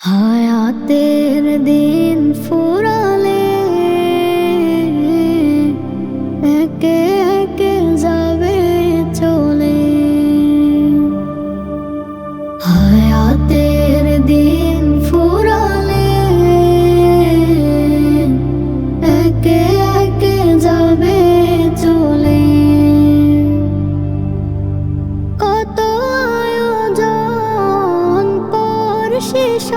হায়াতের দিন ফুরালে পর শেষ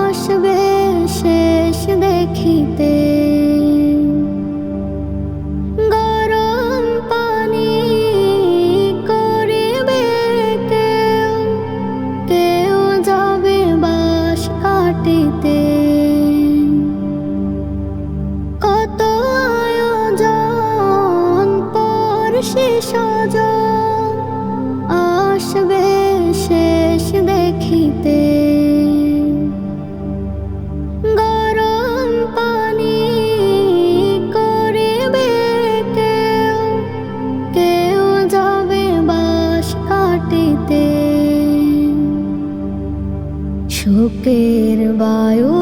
আসবে শেষ দেখিতে। গরম পানি কেউ যাবে বাস কাটিতে। কত আসবে শোকের বায়ুতে